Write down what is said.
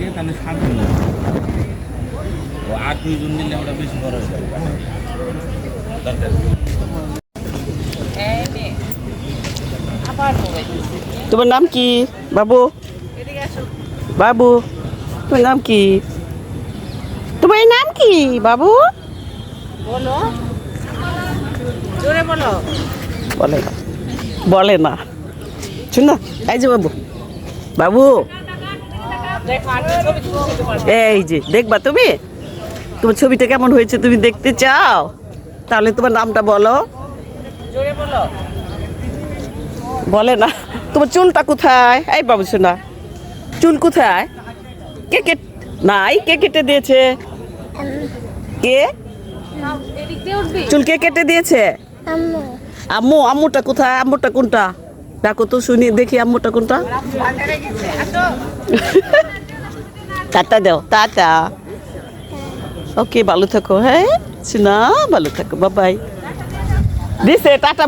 থাকে তাহলে সাত জন ও আট দুইজন নিলে ওটা বেশি বড় হয়ে যাবে। তোমার নাম কি? বাবু? বাবু তোমার নাম কি? তোমার নাম কি বাবু? বলো। জোরে বলো। বলে না। বলে না। শুন এই যে বাবু। বাবু দেখো আমি ছবি তুলছি তোমার এই যে দেখবা তুমি? তোমার ছবিটা কেমন হয়েছে তুমি দেখতে চাও? তাহলে তোমার নামটা বলো। বলো। বলে না। তোমার চুলটা কোথায়? এই বাবু শোনা। চুল কোথায়? কে কেট নাই? কে কেটে দিয়েছে? কে? চুল কে কেটে দিয়েছে? আম্মু আম্মুটা কোথায়? আম্মুটা কোনটা? দেখো তো শুনি, দেখি আম্মুটা কোনটা। টাটা দাও, টাটা। ওকে, ভালো থাকো হ্যাঁ? শোনা ভালো থাকো, বাবাই। দিছে, টাটা।